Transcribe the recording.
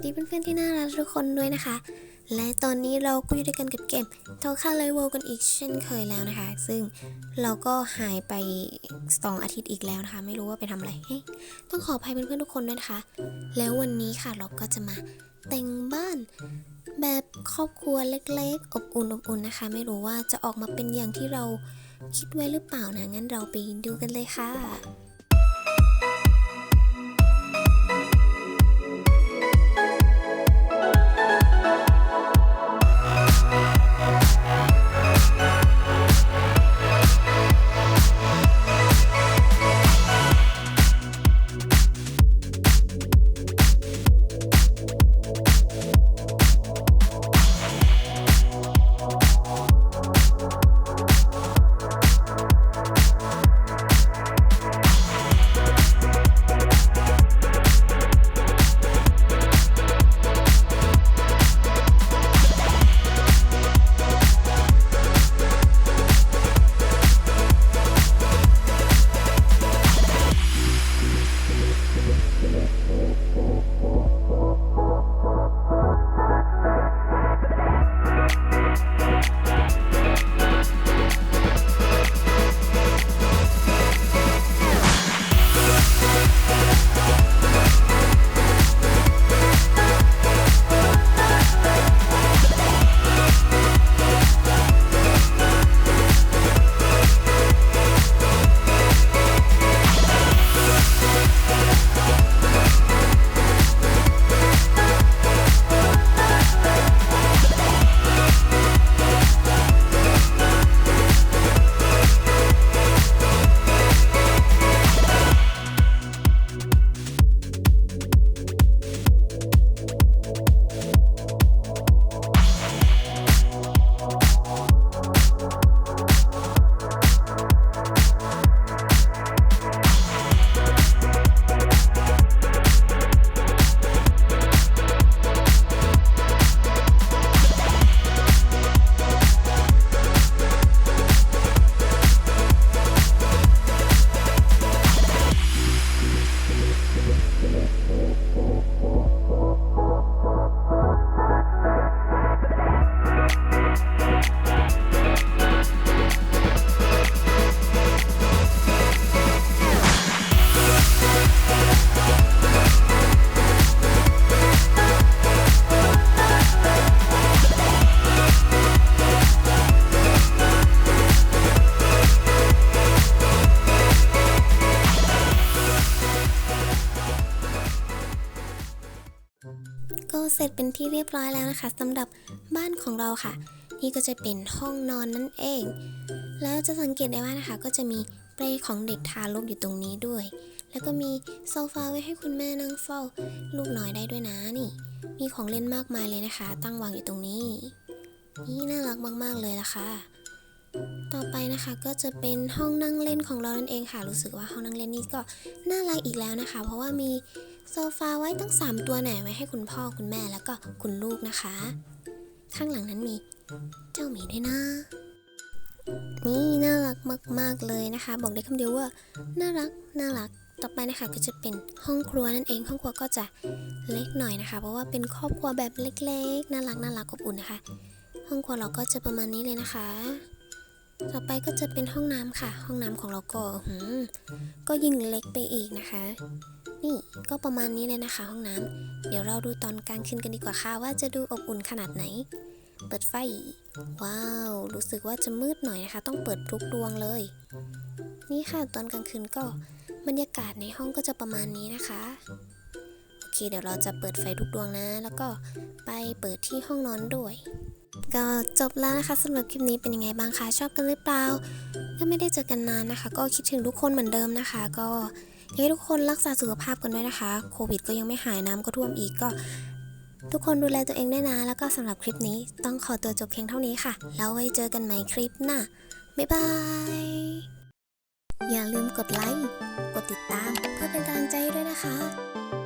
วัสดีเพื่อนๆที่น่ารักทุกคนด้วยนะคะ และตอนนี้เราก็อยู่ด้วยกันกับเกมท่าค่าไลเวลกันอีกเช่นเคยแล้วนะคะ ซึ่งเราก็หายไป2อาทิตย์อีกแล้วนะคะ ไม่รู้ว่าไปทำอะไรเฮ้ยต้องขออภัยเพื่อนๆทุกคนด้วยนะคะ แล้ววันนี้ค่ะเราก็จะมาแต่งบ้านแบบครอบครัวเล็กๆ อบอุ่นอบอุ่นนะคะ ไม่รู้ว่าจะออกมาเป็นอย่างที่เราคิดไว้หรือเปล่านะงั้นเราไปดูกันเลยค่ะ ก็เสร็จเป็นที่เรียบร้อยแล้วนะคะสำหรับบ้านของเราค่ะ นี่ก็จะเป็นห้องนอนนั่นเอง แล้วจะสังเกตได้ว่านะคะ ก็จะมีเปลของเด็กทารกอยู่ตรงนี้ด้วย แล้วก็มีโซฟาไว้ให้คุณแม่นั่งเฝ้า ลูกน้อยได้ด้วยนะนี่ มีของเล่นมากมายเลยนะคะ ตั้งวางอยู่ตรงนี้ นี่น่ารักมาก ๆ เลยล่ะค่ะต่อไปนะคะก็จะเป็นห้องนั่งเล่นของเรานั่นเองค่ะ รู้สึกว่าห้องนั่งเล่นนี่ก็น่ารักอีกแล้วนะคะ เพราะว่ามี โซฟาไว้ตั้ง 3 ตัวแหน่ไว้ให้คุณพ่อคุณแม่แล้วก็คุณลูกนะคะ ข้างหลังนั้นมีเจ้าหมีด้วยนะ นี่น่ารักมาก ๆ เลยนะคะ บอกได้คำเดียวว่า น่ารักน่ารักต่อไปนะคะก็จะเป็นห้องครัวนั่นเองห้องครัวก็จะเล็กหน่อยนะคะ เพราะว่าเป็นครอบครัวแบบเล็กๆ น่ารักน่ารักอบอุ่นนะคะ ห้องครัวเราก็จะประมาณนี้เลยนะคะ ต่อไปก็จะเป็นห้องน้ำค่ะ ห้องน้ำของเราก็หืมก็ยิ่งเล็กไปอีกนะคะ นี่ก็ประมาณนี้เลยนะคะ ห้องน้ำเดี๋ยวเราดูตอนกลางคืนกันดีกว่าค่ะว่าจะดูอบอุ่นขนาดไหน เปิดไฟ ว้าว รู้สึกว่าจะมืดหน่อยนะคะ ต้องเปิดทุกดวงเลย นี่ค่ะตอนกลางคืนก็บรรยากาศในห้องก็จะประมาณนี้นะคะโอเคเดี๋ยวเราจะเปิดไฟทุกดวงนะ แล้วก็ไปเปิดที่ห้องนอนด้วย ก็จบแล้วนะคะสำหรับคลิปนี้เป็นยังไงบ้างคะชอบกันหรือเปล่าก็ไม่ได้เจอกันนานนะคะ ก็คิดถึงทุกคนเหมือนเดิมนะคะ ก็อยากให้ทุกคนรักษาสุขภาพกันด้วยนะคะ โควิดก็ยังไม่หายน้ำก็ท่วมอีกก็ ทุกคนดูแลตัวเองด้วยนะ แล้วก็สำหรับคลิปนี้ต้องขอตัวจบเพียงเท่านี้ค่ะ แล้วไว้เจอกันใหม่คลิปหน้าบ๊ายบาย อย่าลืมกดไลค์ กดติดตามเพื่อเป็นกำลังใจด้วยนะคะ